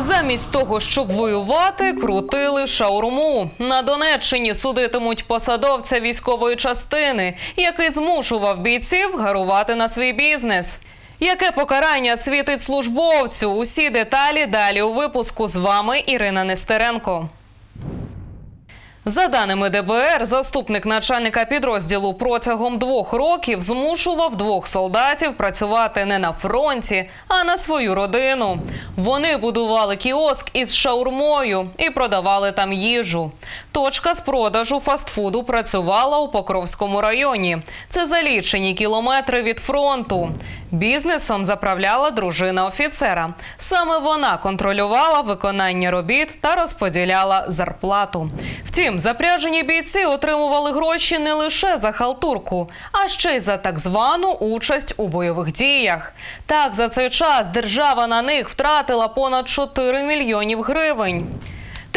Замість того, щоб воювати, крутили шаурму. На Донеччині судитимуть посадовця військової частини, який змушував бійців гарувати на свій бізнес. Яке покарання світить службовцю? Усі деталі далі у випуску з вами Ірина Нестеренко. За даними ДБР, заступник начальника підрозділу протягом двох років змушував двох солдатів працювати не на фронті, а на свою родину. Вони будували кіоск із шаурмою і продавали там їжу. Точка з продажу фастфуду працювала у Покровському районі. Це за лічені кілометри від фронту. Бізнесом заправляла дружина офіцера. Саме вона контролювала виконання робіт та розподіляла зарплату. Втім, запряжені бійці отримували гроші не лише за халтурку, а ще й за так звану участь у бойових діях. Так, за цей час держава на них втратила понад 4 мільйонів гривень.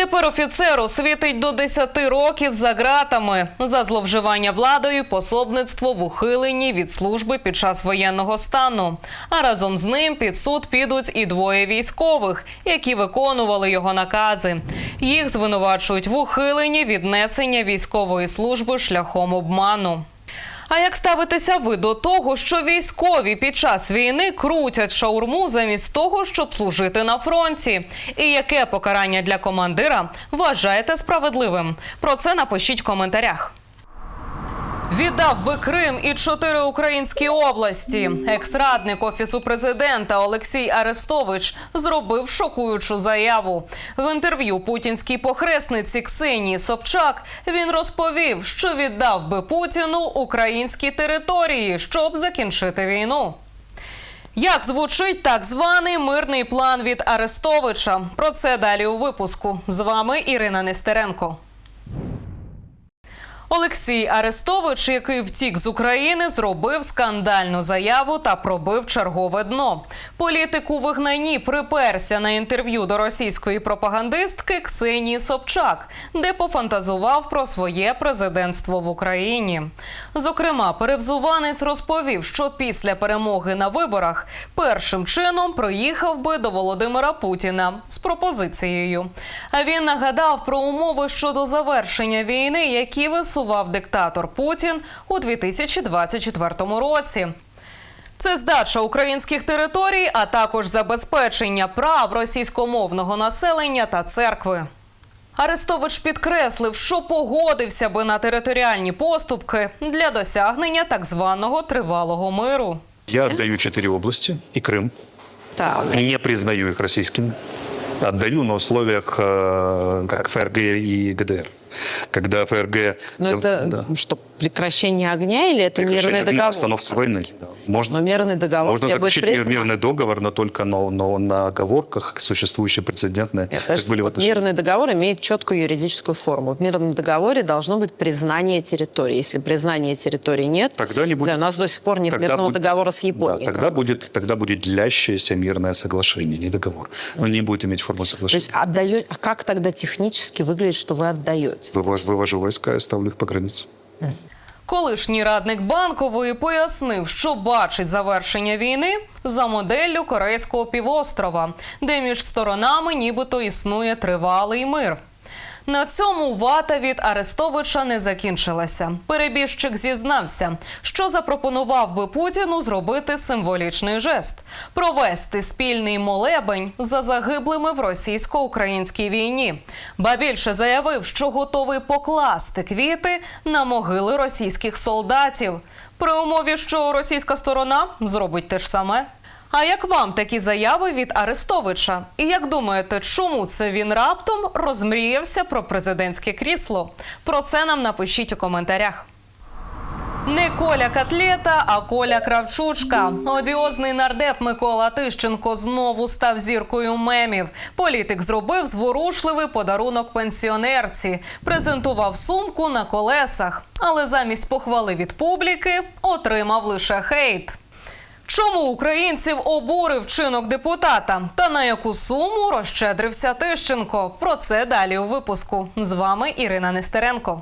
Тепер офіцеру світить до 10 років за ґратами за зловживання владою, пособництво в ухиленні від служби під час воєнного стану. А разом з ним під суд підуть і двоє військових, які виконували його накази. Їх звинувачують в ухиленні від несення військової служби шляхом обману. А як ставитеся ви до того, що військові під час війни крутять шаурму замість того, щоб служити на фронті? І яке покарання для командира вважаєте справедливим? Про це напишіть в коментарях. Віддав би Крим і чотири українські області. Екс-радник офісу президента Олексій Арестович зробив шокуючу заяву. В інтерв'ю путінській похресниці Ксенії Собчак він розповів, що віддав би Путіну українські території, щоб закінчити війну. Як звучить так званий мирний план від Арестовича? Про це далі у випуску. З вами Ірина Нестеренко. Олексій Арестович, який втік з України, зробив скандальну заяву та пробив чергове дно. Політик у вигнанні приперся на інтерв'ю до російської пропагандистки Ксенії Собчак, де пофантазував про своє президентство в Україні. Зокрема, перевзуванець розповів, що після перемоги на виборах першим чином приїхав би до Володимира Путіна з пропозицією. А він нагадав про умови щодо завершення війни, які висував диктатор Путін у 2024 році. Це здача українських територій, а також забезпечення прав російськомовного населення та церкви. Арестович підкреслив, що погодився би на територіальні поступки для досягнення так званого тривалого миру. Я отдаю четыре области и Крым. Так. Не признаю их российскими. Отдаю на условиях э, как ФРГ и ГДР. Когда ФРГ... Но это да, что, прекращение огня или это мирный договор? остановка войны. да. Можно, Но мирный договор можно заключить признания. мирный договор, но только на, на, на оговорках, существующие прецедентные, как подождите, были вот мирный договор имеет четкую юридическую форму. В мирном договоре должно быть признание территории. Если признания территории нет, Тогда не будет- за- у нас до сих пор нет Тогда мирного будет- договора с Японией. Да, тогда будет, тогда будет длящееся мирное соглашение, не договор. Он не будет иметь форму То соглашения. есть отдаю... а как тогда технически выглядит, что вы отдаете? Вывож- вывожу войска и ставлю их по границе. Колишній радник банкової пояснив, що бачить завершення війни за моделлю Корейського півострова, де між сторонами нібито існує тривалий мир. На цьому вата від Арестовича не закінчилася. Перебіжчик зізнався, що запропонував би Путіну зробити символічний жест провести спільний молебень за загиблими в російсько-українській війні. Ба більше заявив, що готовий покласти квіти на могили російських солдатів. При умові, що російська сторона зробить те ж саме. А як вам такі заяви від Арестовича? І як думаєте, чому це він раптом розмріявся про президентське крісло? Про це нам напишіть у коментарях. Не Коля Котлета, а Коля Кравчучка. Одіозний нардеп Микола Тищенко знову став зіркою мемів. Політик зробив зворушливий подарунок пенсіонерці, презентував сумку на колесах, але замість похвали від публіки отримав лише хейт. Чому українців обурив чинок депутата? Та на яку суму розщедрився Тищенко? Про це далі у випуску. З вами Ірина Нестеренко.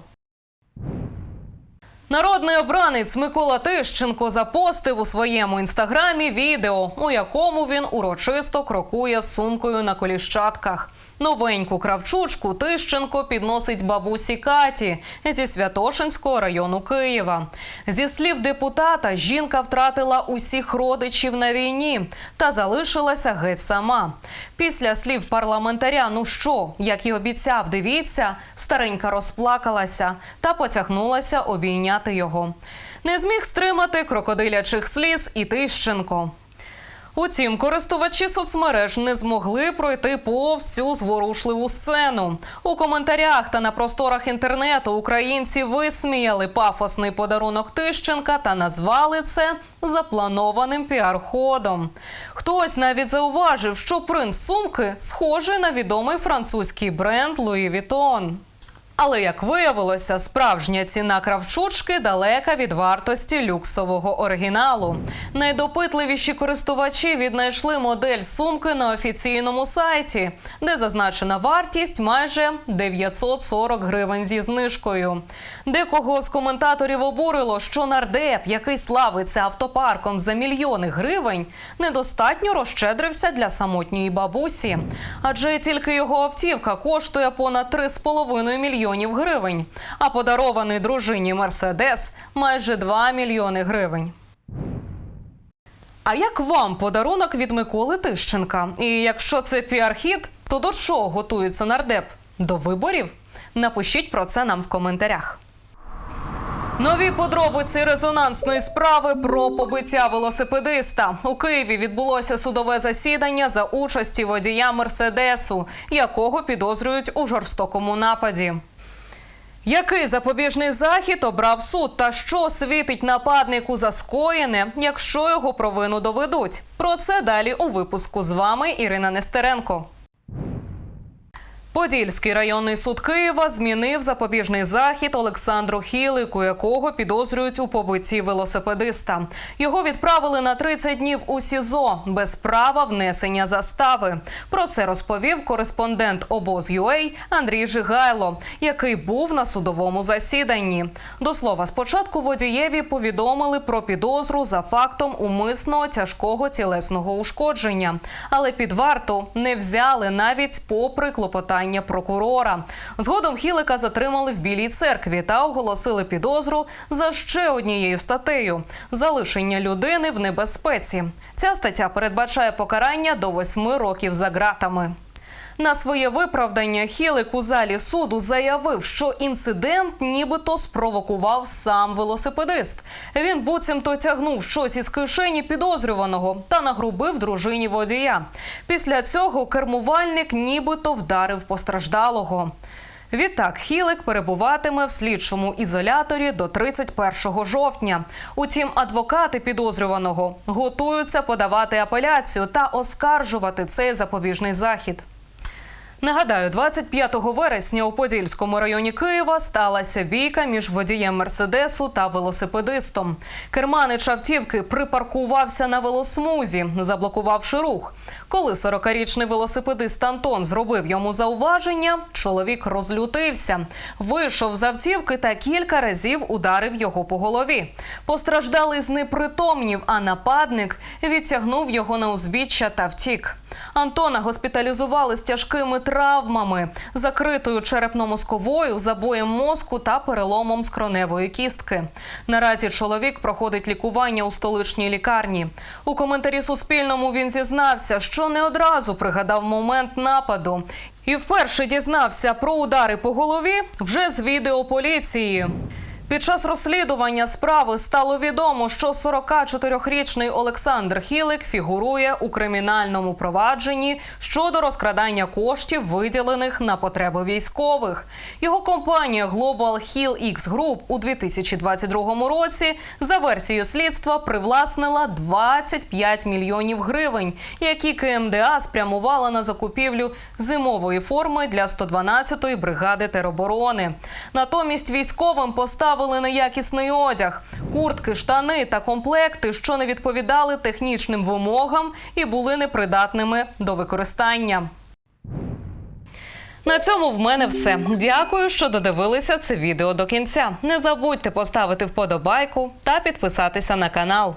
Народний обранець Микола Тищенко запостив у своєму інстаграмі відео, у якому він урочисто крокує сумкою на коліщатках. Новеньку кравчучку Тищенко підносить бабусі Каті зі Святошинського району Києва. Зі слів депутата, жінка втратила усіх родичів на війні та залишилася геть сама. Після слів парламентаря, ну що, як і обіцяв, дивіться, старенька розплакалася та потягнулася обійняти його. Не зміг стримати крокодилячих сліз і Тищенко. Утім, користувачі соцмереж не змогли пройти повз цю зворушливу сцену. У коментарях та на просторах інтернету українці висміяли пафосний подарунок Тищенка та назвали це запланованим піар-ходом. Хтось навіть зауважив, що принт сумки схожий на відомий французький бренд Louis Vuitton. Але як виявилося, справжня ціна кравчучки далека від вартості люксового оригіналу. Найдопитливіші користувачі віднайшли модель сумки на офіційному сайті, де зазначена вартість майже 940 гривень зі знижкою. Декого з коментаторів обурило, що нардеп, який славиться автопарком за мільйони гривень, недостатньо розщедрився для самотньої бабусі, адже тільки його автівка коштує понад 3,5 мільйонів гривень, а подарований дружині Мерседес майже 2 мільйони гривень. А як вам подарунок від Миколи Тищенка? І якщо це піар-хід, то до чого готується нардеп? До виборів? Напишіть про це нам в коментарях. Нові подробиці резонансної справи про побиття велосипедиста у Києві відбулося судове засідання за участі водія Мерседесу, якого підозрюють у жорстокому нападі. Який запобіжний захід обрав суд та що світить нападнику за скоєне, якщо його провину доведуть? Про це далі у випуску з вами Ірина Нестеренко. Подільський районний суд Києва змінив запобіжний захід Олександру Хілику, якого підозрюють у побитті велосипедиста. Його відправили на 30 днів у СІЗО без права внесення застави. Про це розповів кореспондент обоз обоз.ua Андрій Жигайло, який був на судовому засіданні. До слова, спочатку водієві повідомили про підозру за фактом умисного тяжкого тілесного ушкодження, але під варту не взяли навіть попри клопотання прокурора. Згодом Хілика затримали в Білій церкві та оголосили підозру за ще однією статтею залишення людини в небезпеці. Ця стаття передбачає покарання до восьми років за ґратами. На своє виправдання Хілик у залі суду заявив, що інцидент нібито спровокував сам велосипедист. Він буцімто тягнув щось із кишені підозрюваного та нагрубив дружині водія. Після цього кермувальник нібито вдарив постраждалого. Відтак Хілик перебуватиме в слідчому ізоляторі до 31 жовтня. Утім, адвокати підозрюваного готуються подавати апеляцію та оскаржувати цей запобіжний захід. Нагадаю, 25 вересня у Подільському районі Києва сталася бійка між водієм Мерседесу та велосипедистом. Керманич автівки припаркувався на велосмузі, заблокувавши рух. Коли 40-річний велосипедист Антон зробив йому зауваження, чоловік розлютився, вийшов з автівки та кілька разів ударив його по голові. Постраждалий знепритомнів, а нападник відтягнув його на узбіччя та втік. Антона госпіталізували з тяжкими травмами, закритою черепно-мозковою, забоєм мозку та переломом скроневої кістки. Наразі чоловік проходить лікування у столичній лікарні. У коментарі Суспільному він зізнався, що не одразу пригадав момент нападу. І вперше дізнався про удари по голові вже з відео поліції. Під час розслідування справи стало відомо, що 44-річний Олександр Хілик фігурує у кримінальному провадженні щодо розкрадання коштів, виділених на потреби військових. Його компанія Global Hill X Group у 2022 році за версією слідства привласнила 25 мільйонів гривень, які КМДА спрямувала на закупівлю зимової форми для 112-ї бригади тероборони. Натомість військовим поставили неякісний одяг, куртки, штани та комплекти, що не відповідали технічним вимогам і були непридатними до використання. На цьому в мене все. Дякую, що додивилися це відео до кінця. Не забудьте поставити вподобайку та підписатися на канал.